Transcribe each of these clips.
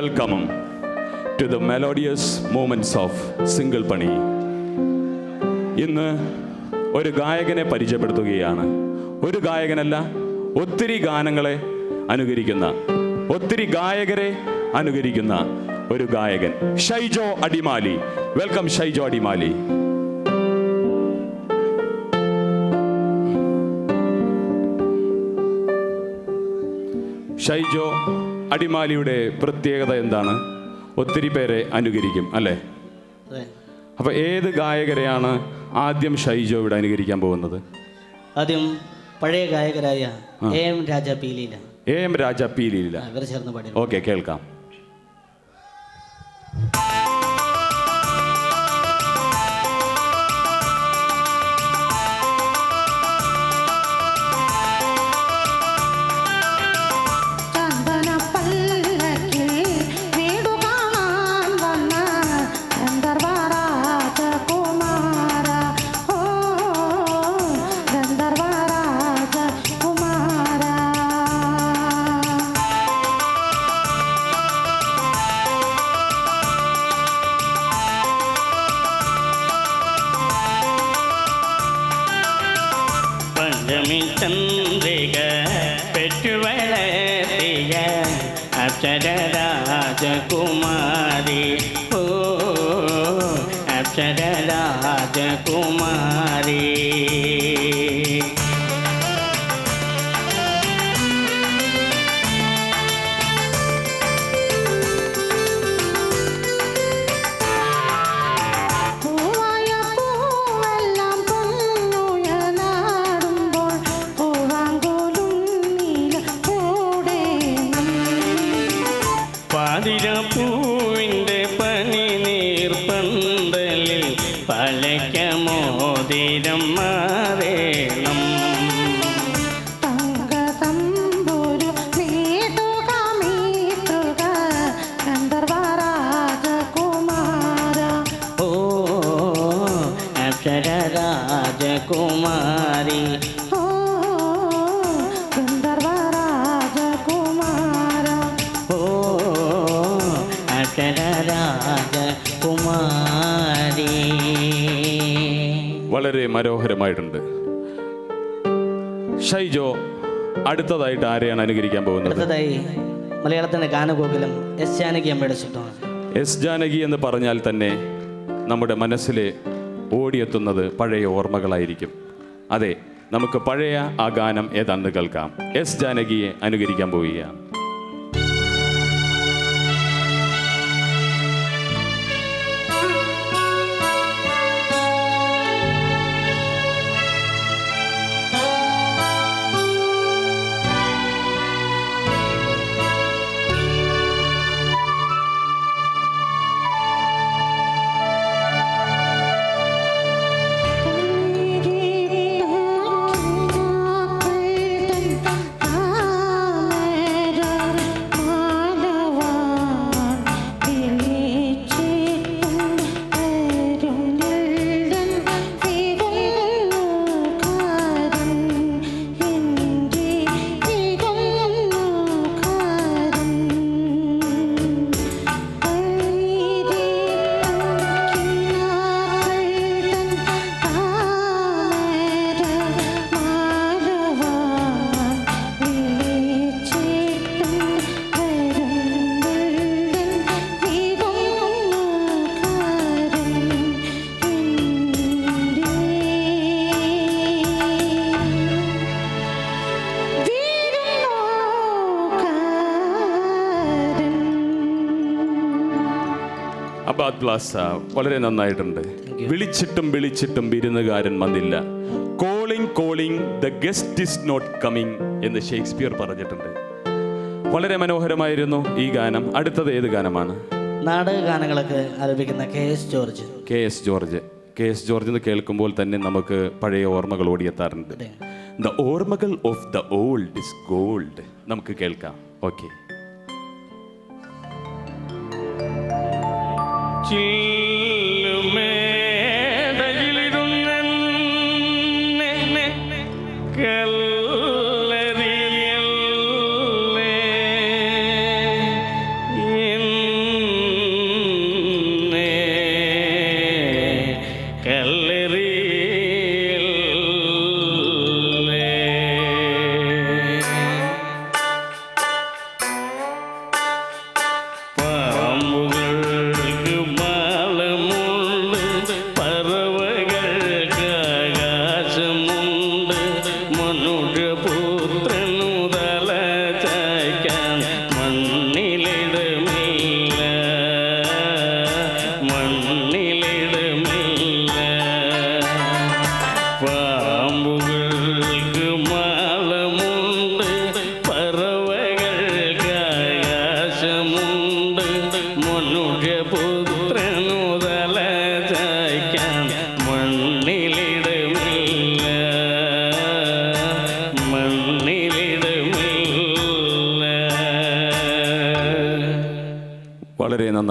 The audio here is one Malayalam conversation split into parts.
welcome to the melodious moments of single പണി ഇന്ന് ഒരു ഗായകനെ പരിചയപ്പെടുത്തുകയാണ്. ഒരു ഗായകനല്ല ഒത്തിരി ഗാനങ്ങളെ അനുകരിക്കുന്ന ഒത്തിരി ഗായകരെ അനുകരിക്കുന്ന ഒരു ഗായകൻ ഷൈജോ അടിമാലി. വെൽക്കം ഷൈജോ അടിമാലി. ഷൈജോ അടിമാലിയുടെ പ്രത്യേകത എന്താണ്? ഒത്തിരി പേരെ അനുകരിക്കും അല്ലേ? അപ്പോൾ അപ്പൊ ഏത് ഗായകരെയാണ് ആദ്യം ഷൈജോ ഇവിടെ അനുകരിക്കാൻ പോകുന്നത്? ആദ്യം പഴയ ഗായകരായ A M Raja P Leela A M Raja P Leela okay കേൾക്കാം. പഞ്ചമി ചന്ദ്രിക പെറ്റുവളർത്തിയ അക്ഷരരാജകുമാരി ഓ അക്ഷരരാജകുമാരി പൂവായ അക്ഷരരാജകുമാരി ഓ ഗന്ധർവരാജകുമാര. ഓ അക്ഷരരാജകുമാരി വളരെ മനോഹരമായിട്ടുണ്ട്. ഷൈജോ അടുത്തതായിട്ട് ആരെയാണ് അനുകരിക്കാൻ പോകുന്നത്? അടുത്തതായി മലയാളത്തിന്റെ ഗാനഗോകുലം എസ് ജാനകി അമ്മയുടെ എസ് ജാനകി എന്ന് പറഞ്ഞാൽ തന്നെ നമ്മുടെ മനസ്സിലെ ഓടിയെത്തുന്നത് പഴയ ഓർമ്മകളായിരിക്കും. അതെ നമുക്ക് പഴയ ആ ഗാനം ഏതാണ്ട് കേൾക്കാം. എസ് ജാനകിയെ അനുകരിക്കാൻ പോവുകയാണ്. അബാദ് പ്ലാസ വളരെ നന്നായിട്ടുണ്ട്. വിളിച്ചിട്ടും വിളിച്ചിട്ടും വിരുന്നുകാരൻ വന്നില്ല. Calling calling the guest is not coming എന്ന് ഷേക്സ്പിയർ പറഞ്ഞിട്ടുണ്ട്. വളരെ മനോഹരമായിരുന്നു ഈ ഗാനം. അടുത്തത് ഏത് ഗാനമാണ്? നാടക ഗാനങ്ങളൊക്കെ ആലപിക്കുന്ന K S George. K S George. K S George എന്ന് കേൾക്കുമ്പോൾ തന്നെ നമുക്ക് പഴയ ഓർമ്മകൾ ഓടിയെത്താറുണ്ട്. ദ ഓർമ്മകൾ of the old is gold നമുക്ക് കേൾക്കാം. Okay ti.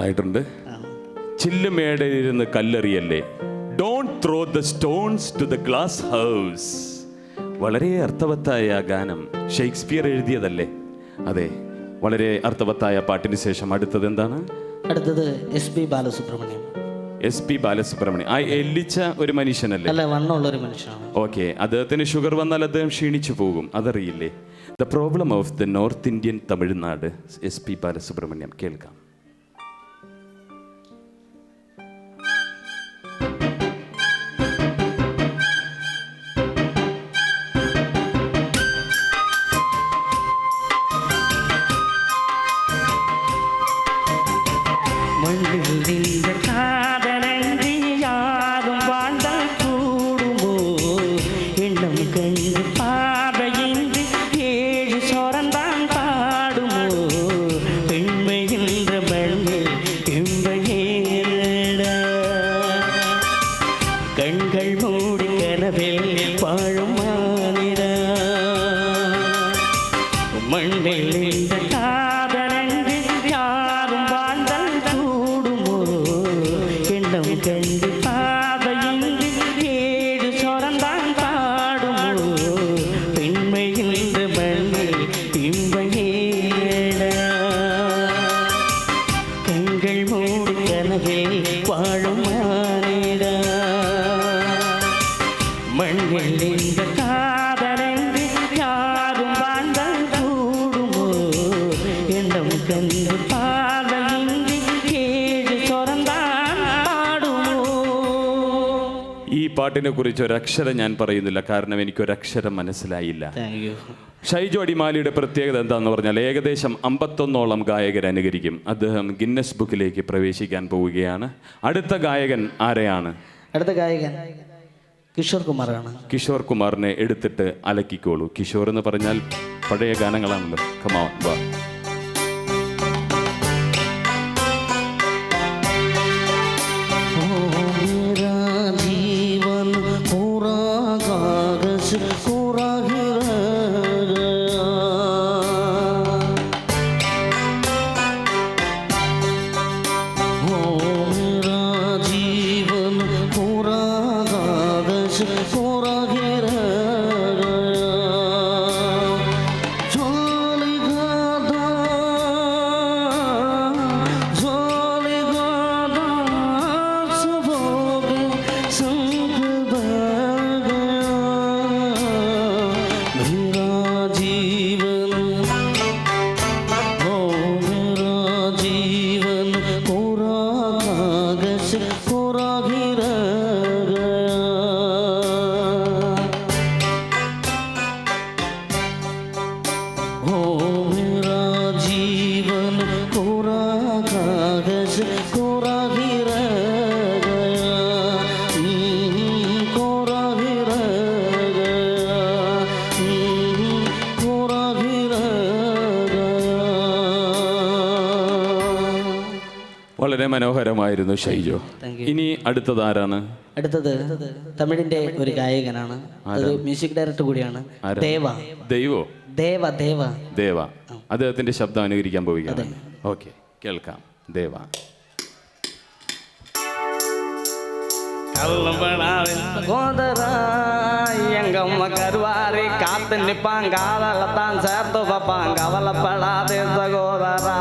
നന്നായിട്ടുണ്ട് ചില്ലുമേടയിരുന്ന് കല്ലെറിയല്ലേ? Don't throw the stones to the glass house വളരെ അർത്ഥവത്തായ ആ ഗാനം ഷേക്സ്പിയർ എഴുതിയതല്ലേ? അതെ വളരെ അർത്ഥവത്തായ പാട്ടിന് ശേഷം അടുത്തത് എന്താണ്? അടുത്തത് S P Balasubrahmanyam. S P Balasubrahmanyam. ആ എല്ലിച്ച ഒരു മനുഷ്യനല്ലേ? അല്ല വണ്ണമുള്ള ഒരു മനുഷ്യനാണ്. ഓക്കെ അദ്ദേഹത്തിന് ഷുഗർ വന്നാൽ അദ്ദേഹം ക്ഷീണിച്ചു പോകും. അതറിയില്ലേ? The problem of the north Indian Tamil Nadu S P Balasubrahmanyam. കേൾക്കാം. கூடி கனவில் வாழும் மானிட. மண்ணில் மண்ணில் இந்த காதலன்று யாரும் வாழ்ந்தால் கூடுமோ எண்ணம் கண்டு பாதையின்றி ஏழு சொரந்தான் பாடுமோ ഈ പാട്ടിനെ കുറിച്ച് ഒരക്ഷരം ഞാൻ പറയുന്നില്ല കാരണം എനിക്ക് ഒരക്ഷരം മനസ്സിലായില്ല താങ്ക് യു ഷൈജു അടിമാലിയുടെ പ്രത്യേകത എന്താന്ന് പറഞ്ഞാൽ ഏകദേശം അമ്പത്തൊന്നോളം ഗായകർ അനുകരിക്കും അദ്ദേഹം ഗിന്നസ് ബുക്കിലേക്ക് പ്രവേശിക്കാൻ പോവുകയാണ് അടുത്ത ഗായകൻ ആരെയാണ് അടുത്ത ഗായകൻ കിഷോർ കുമാറാണ്. കിഷോർ കുമാറിനെ എടുത്തിട്ട് അലക്കിക്കോളൂ. കിഷോർ എന്ന് പറഞ്ഞാൽ പഴയ ഗാനങ്ങളാണല്ലോ. കമാ വാ. citizens. വളരെ മനോഹരമായിരുന്നു ഷൈജു Thank you. ഇനി അടുത്തത് ആരാണ് അടുത്തത് തമിഴിന്റെ ഒരു ഗായകനാണ് ഒരു മ്യൂസിക് ഡയറക്ടർ കൂടിയാണ് ആരാ? ദേവ ദൈവോ ദേവ ദേവ ദേവ അദ്ദേഹത്തിന്റെ ശബ്ദം അനുകരിക്കാൻ പോവുകയാണ് ഓക്കെ കേൾക്കാം ദേവ கள்ளம்படாது சகோதரா எங்க அம்மா கருவாரி காத்து நிப்பாங்க காதலத்தான் சேர்த்து பார்ப்பாங்க கவலைப்படாதே சகோதரா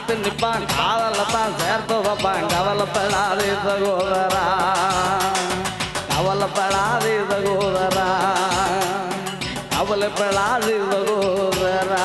காத்து நிப்பான் காதல தான் சேர்த்து வைப்பான் கவலைப்படாதே சகோதரா கவலைப்படாதே சகோதரா കവലപ്പെടാതെ സഹോദരാ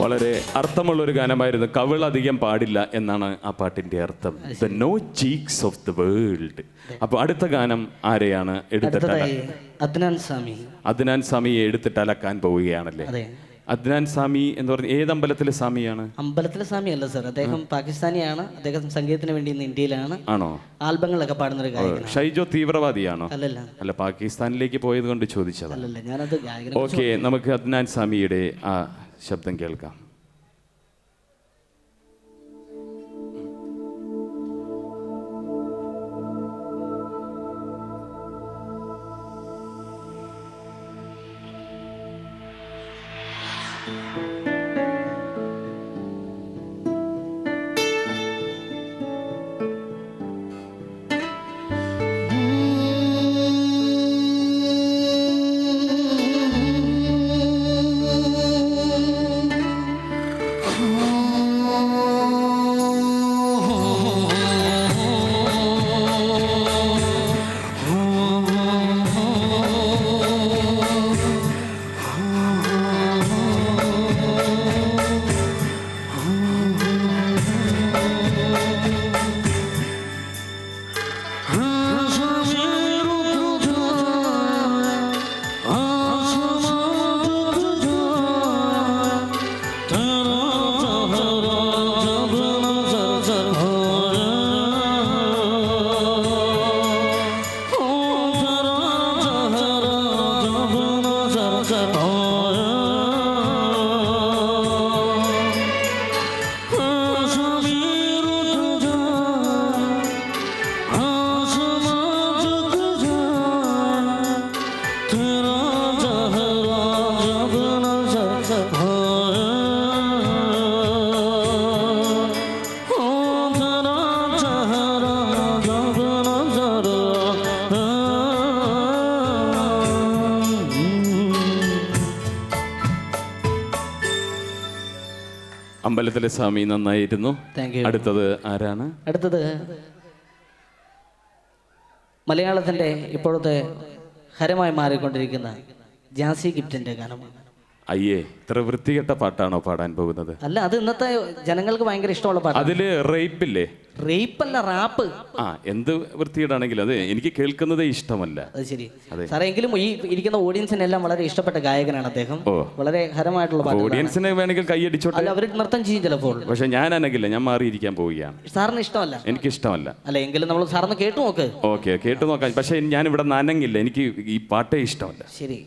വളരെ അർത്ഥമുള്ള ഒരു ഗാനമായിരുന്നു കവിൾ അധികം പാടില്ല എന്നാണ് ആ പാട്ടിന്റെ അർത്ഥം the no cheeks of the world അപ്പൊ അടുത്ത ഗാനം ആരെയാണ് എടുത്തിട്ട് അടുത്തതായി അദ്നാൻ സ്വാമി അദ്നാൻ സ്വാമിയെ എടുത്തിട്ട് അലക്കാൻ പോവുകയാണല്ലേ അതെ അദ്നാൻ സ്വാമി എന്ന് പറഞ്ഞ ഏത് അമ്പലത്തിലെ സ്വാമിയാണ്? അമ്പലത്തിലെ സ്വാമി അല്ല സർ. അദ്ദേഹം പാകിസ്ഥാനിയാണ്. അദ്ദേഹം സംഗീതത്തിന് വേണ്ടി ഇന്ന് ഇന്ത്യയിലാണ്. ആണോ? ആൽബങ്ങളൊക്കെ പാടുന്ന ഒരു ഗായകൻ ഷൈജോ തീവ്രവാദിയാണോ? അല്ലല്ല. അല്ല പാകിസ്ഥാനിലേക്ക് പോയത് കൊണ്ട് ചോദിച്ചതാണ് അല്ലല്ല ഞാനത് ഗായകനെ ഓക്കെ നമുക്ക് അദ്നാൻ സ്വാമിയുടെ ആ ശബ്ദം കേൾക്കാം. Música അമ്പലത്തിലെ സ്വാമി നന്നായിരുന്നു. അടുത്തത് ആരാണ്? അടുത്തത് മലയാളത്തിന്റെ ഇപ്പോഴത്തെ ഹരമായി മാറിക്കൊണ്ടിരിക്കുന്ന ജാസി ഗിഫ്റ്റിന്റെ ഗാനമാണ്. അയ്യേ ഇത്ര വൃത്തികെട്ട പാട്ടാണോ പാടാൻ പോകുന്നത്? അല്ല അത് ഇന്നത്തെ ജനങ്ങൾക്ക് ഭയങ്കര ഇഷ്ടമുള്ള പാട്ട് അതിൽ റേപ്പില്ലേ? റേപ്പ് അല്ല റാപ്പ്. ആ എന്ത് വൃത്തികേടാണെങ്കിലും അത് എനിക്ക് കേൾക്കുന്നതേ ഇഷ്ടമല്ല. അത് ശരി. അതെ. സാറേ എങ്കിലും ഈ ഇരിക്കുന്ന ഓഡിയൻസിനെല്ലാം വളരെ ഇഷ്ടപ്പെട്ട ഗായകനാണ് അദ്ദേഹം. ഓ. വളരെ ഹരമായിട്ടുള്ള ഓഡിയൻസിനെ വേണമെങ്കിൽ കൈയടിച്ചോട്ടെ? അല്ല അവർ നൃത്തം ചെയ്യും ചിലപ്പോൾ. പക്ഷെ ഞാൻ അനങ്ങില്ല ഞാൻ മാറിയിരിക്കാൻ പോവുകയാണ്. സാറിന് ഇഷ്ടമല്ല? എനിക്ക് ഇഷ്ടമല്ല അല്ല എങ്കിലും നമ്മൾ സാറിന് കേട്ടു നോക്ക്. ഓക്കെ കേട്ടു നോക്കാം. പക്ഷെ ഞാൻ ഇവിടെ നനങ്ങില്ല എനിക്ക് ഈ പാട്ടേ ഇഷ്ടമല്ല. ശരി.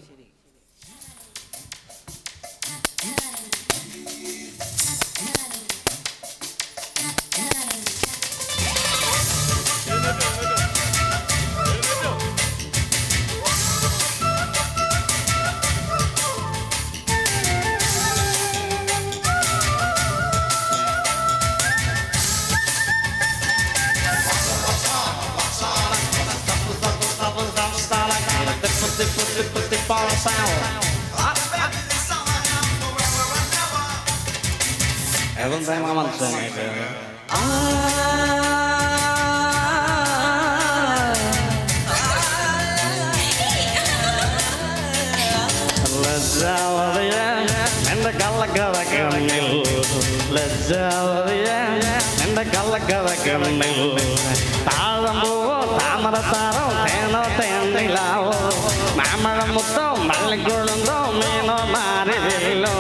ലജ്ജാവതിയ എന്റെ കള്ളക്കഥക്കണ്ണിൽ ലജ്ജാവതിയ എന്റെ കള്ളക്കഥക്കണ്ണിൽ താഴം പോവോ താമരത്താറോ തേനോ തേന്നിലാവോ മാമഴം മുത്തോ മല്ലിക്കുഴുന്തോ മീനോ മാറില്ലോ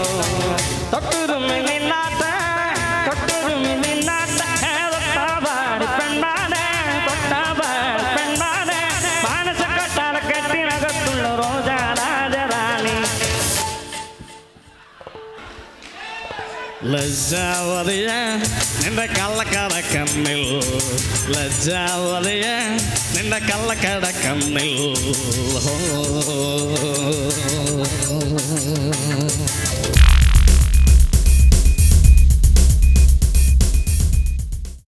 ലജ്ജാവതിയ നിന്റെ കള്ളക്കടക്കണ്ണിൽ ലജ്ജാവതിയ നിന്റെ കള്ളക്കടക്കണ്ണിൽ